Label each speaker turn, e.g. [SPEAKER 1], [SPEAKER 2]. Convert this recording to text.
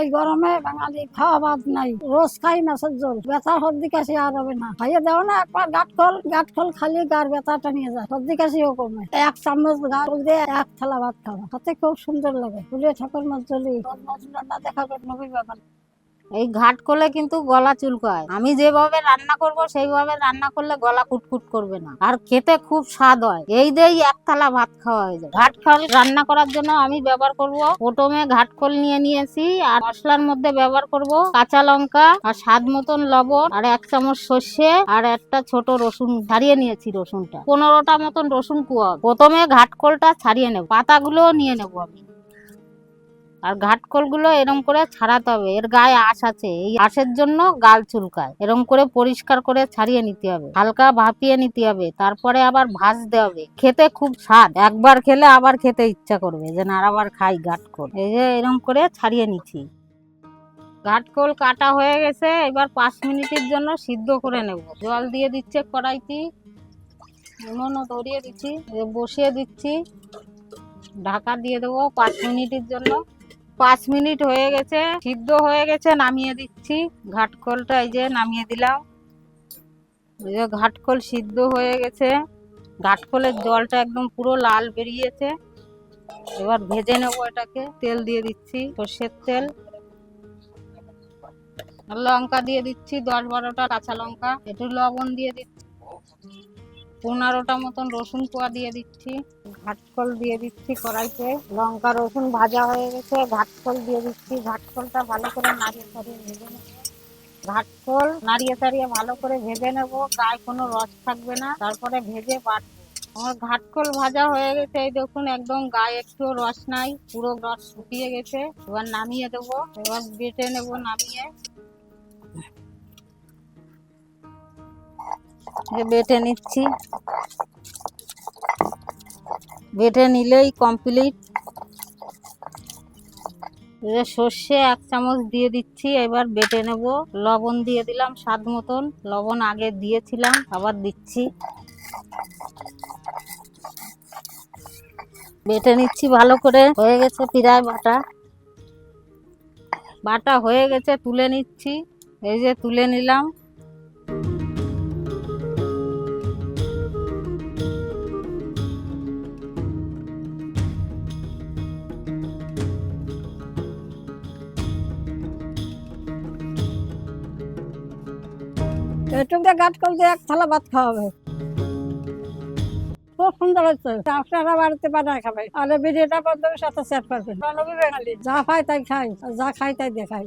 [SPEAKER 1] এই গরমে বাঙালি খাওয়া বাদ নাই। রোজ খাই মাছের জল। ব্যথা সর্দি কাশি আর হবে না। খাইয়ে দেও না, একবার গাঠ খোল গাঠ খোল খালি গার ব্যথাটা নিয়ে যায় সর্দি কাশিও কমে। এক চামচ গাছ দিয়ে এক থালা ভাত খাওয়া। তাতে খুব সুন্দর লাগে। ফুলে ঠাকুর মজলি রান্না দেখাবে নবী বাগান
[SPEAKER 2] এই ঘাট করলে কিন্তু গলা চুলকায়। আমি যেভাবে রান্না করব, সেইভাবে রান্না করলে গলা কুটকুট করবে না। আর খেতে খুব স্বাদ হয়। এই দিয়েই এক থালা ভাত খাওয়া হয়ে যায়। ঘাট খল রান্না করার জন্য আমি ব্যবহার করব প্রথমে ঘাটকল নিয়ে নিয়েছি, আর মশলার মধ্যে ব্যবহার করব কাঁচা লঙ্কা আর স্বাদ মতন লবণ, আর এক চামচ সর্ষে, আর একটা ছোট রসুন, ছাড়িয়ে নিয়েছি রসুনটা। পনেরোটা মতন রসুন কুয়া। প্রথমে ঘাটকলটা ছাড়িয়ে নেব। পাতাগুলোও নিয়ে নেব আমি। আর ঘাটকলগুলো এরম করে ছাড়াতে হবে। এর গায়ে আঁশ আছে। এই আঁশের জন্য গাল চুলকায়। এরম করে পরিষ্কার করে ছাড়িয়ে নিতে হবে। হালকা ভাপিয়ে নিতে হবে। তারপরে আবার ভাজতে হবে। খেতে খুব স্বাদ। একবার খেলে আবার খেতে ইচ্ছা করবে যে, না আবার খাই ঘাটকল এই যে এরম করে ছাড়িয়ে নিচ্ছি। ঘাটকল কাটা হয়ে গেছে। এবার পাঁচ মিনিটের জন্য সিদ্ধ করে নেব। জল দিয়ে দিচ্ছে কড়াইতে। উনুনও ধরিয়ে দিচ্ছি। বসিয়ে দিচ্ছি। ঢাকা দিয়ে দেবো পাঁচ মিনিটের জন্য। পাঁচ মিনিট হয়ে গেছে, সিদ্ধ হয়ে গেছে, নামিয়ে দিচ্ছি। ঘাটকলটা এই যে নামিয়ে দিলাম। এই যে ঘাটকল সিদ্ধ হয়ে গেছে। ঘাটকলের জলটা একদম পুরো লাল বেরিয়েছে। এবার ভেজে নেব এটাকে। তেল দিয়ে দিচ্ছি, সর্ষের তেল। লঙ্কা দিয়ে দিচ্ছি, দশ বারোটা কাঁচা লঙ্কা। একটু লবণ দিয়ে দিচ্ছি। পনেরোটা মতন রসুন কোয়া দিয়ে দিচ্ছি ঘাটকল দিয়ে দিচ্ছি কড়াইতে, লঙ্কা রসুন ভাজা হয়ে গেছে ঘাটকল দিয়ে দিচ্ছি ঘাটকলটা ভালো করে নাড়িয়ে চাড়িয়ে ভেজে নেব। ঘাটকল নাড়িয়ে চাড়িয়ে ভালো করে ভেজে নেব, গায়ে কোনো রস থাকবে না, তারপরে ভেজে বাটবো। আমার ঘাটকল ভাজা হয়ে গেছে, এই দেখুন একদম গায়ে একটু রস নাই, পুরো রস শুকিয়ে গেছে, এবার নামিয়ে দেবো, এবার বেটে নেব নামিয়ে। বেটে নিচ্ছি। বেটে নিলেই কমপ্লিট সর্ষে এক চামচ দিয়ে দিচ্ছি, এবার বেটে নেব। লবণ দিয়ে দিলাম স্বাদ মতন। লবণ আগে দিয়েছিলাম, আবার দিচ্ছি। বেটে নিচ্ছি ভালো করে। হয়ে গেছে প্রায় বাটা। বাটা হয়ে গেছে, তুলে নিচ্ছি। এই যে তুলে নিলাম।
[SPEAKER 1] এটুক দিয়ে গাঠ কল দিয়ে এক থালা ভাত খাওয়াবে খুব সুন্দর হচ্ছে আপনারা বাড়িতে বানায় খাবে আর বিরিয়ানি বন্ধুর সাথে সেট করবেন। বাঙালি। যা খাই তাই খাই যা খাই তাই দেখাই।